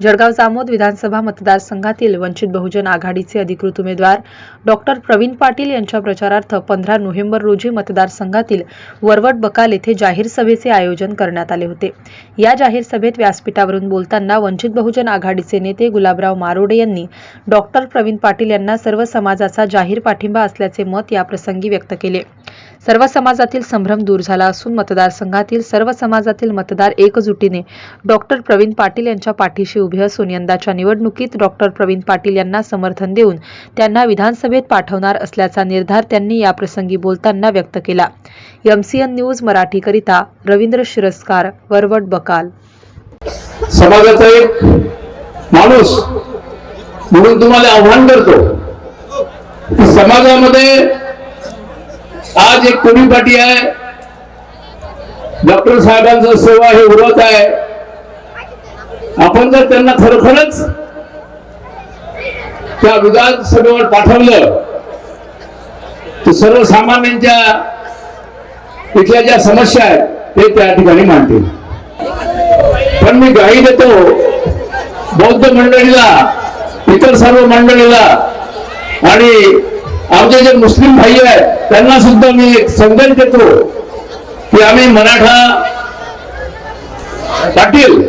जळगाव जामोद विधानसभा मतदारसंघातील वंचित बहुजन आघाडीचे अधिकृत उमेदवार डॉक्टर प्रवीण पाटील यांच्या प्रचारार्थ पंधरा नोव्हेंबर रोजी मतदारसंघातील वरवट बकाल येथे जाहीर सभेचे आयोजन करण्यात आले होते. या जाहीर सभेत व्यासपीठावरून बोलताना वंचित बहुजन आघाडीचे नेते गुलाबराव मारोडे यांनी डॉक्टर प्रवीण पाटील यांना सर्व समाजाचा जाहीर पाठिंबा असल्याचे मत याप्रसंगी व्यक्त केले. सर्व समाजातील संभ्रम दूर झाला असून मतदारसंघातील सर्व समाजातील मतदार एकजुटीने डॉक्टर प्रवीण पाटील यांच्या पाठीशी उभे असून यंदाच्या निवडणुकीत डॉक्टर प्रवीण पाटील यांना समर्थन देऊन त्यांना विधानसभेत पाठवणार असल्याचा निर्धार त्यांनी याप्रसंगी बोलताना व्यक्त केला. एमसीएन न्यूज मराठीकरिता रवींद्र शिरस्कार वरवट बकाल. समाजाचा एक माणूस म्हणून तुम्हाला आव्हान करतो समाजामध्ये आज एक कोणी पाठी आहे? डॉक्टर साहेबांचं सेवा हे उरत आहे. आपण जर त्यांना खरोखरच त्या विधानसभेवर पाठवलं तर सर्वसामान्यांच्या इथल्या ज्या समस्या आहेत ते त्या ठिकाणी मांडतील. पण मी गाई देतो बौद्ध मंडळीला इतर सर्व मंडळीला आणि आमचे जे मुस्लिम भाई आहेत त्यांना सुद्धा मी एक संदेश देतो की आम्ही मराठा पाटील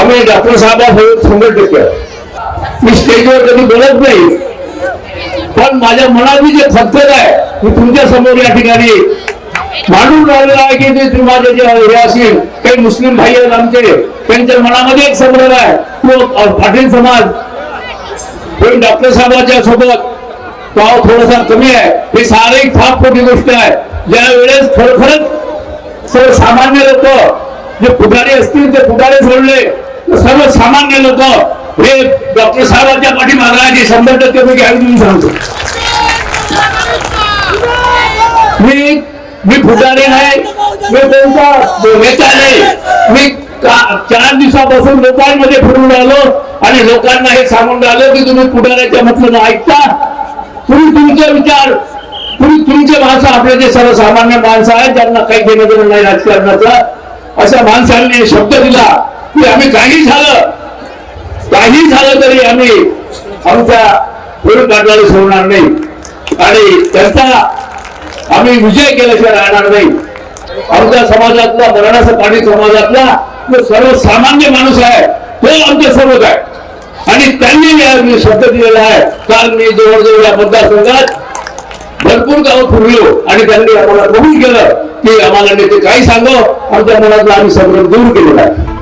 आम्ही डॉक्टर साहेबांसोबत शंभर टक्के. मी स्टेजवर कधी बोलत नाही पण माझ्या मनाची जे खतखत आहे मी तुमच्यासमोर या ठिकाणी मांडून राहिलेला आहे की ते माझे जे हे असतील काही मुस्लिम भाई आहेत आमचे त्यांच्या मनामध्ये एक संग्रह आहे. तो पाटील समाज डॉक्टर साहेबांच्या सोबत पाव थोडासा कमी आहे. हे सारे फार मोठी गोष्ट आहे. ज्या वेळेस खरोखरच सर्वसामान्य लोक जे पुढारी असतील ते पुढारी सोडले तर सर्वसामान्य लोक हे डॉक्टर साहेबांच्या पाठीमागे आहे. शंभर टक्के मी घ्यावी देऊन सांगतो. मी मी पुढारी नाही मी कोणता नेता नाही मी चार दिवसापासून लोकांमध्ये फिरून राहिलो आणि लोकांना हे सांगून राहिलो की तुम्ही पुढाऱ्याच्या म्हटलं ऐकता. तुम्ही तुमचे विचार तुम्ही तुमचे माणसं आपले जे सर्वसामान्य माणसं आहेत ज्यांना काही घेणं देणं नाही राजकारणाचं. अशा माणसांनी शब्द दिला की आम्ही काही झालं काही झालं तरी आम्ही आमच्या पुढे काढणारे सोडणार नाही. आणि त्यांचा आम्ही विजय केल्याशिवाय राहणार नाही. आमच्या समाजातला मराठा पाणी समाजातला जो सर्वसामान्य माणूस आहे तो आमच्यासोबत आहे. आणि त्यांनी मी शब्द दिलेला आहे. काल मी जवळजवळ या मतदारसंघात भरपूर गाव फिरलो आणि त्यांनी आम्हाला कबूल केलं की आम्हाला नेते काही सांगो आमच्या मनातला आम्ही संभ्रम दूर केलेला आहे.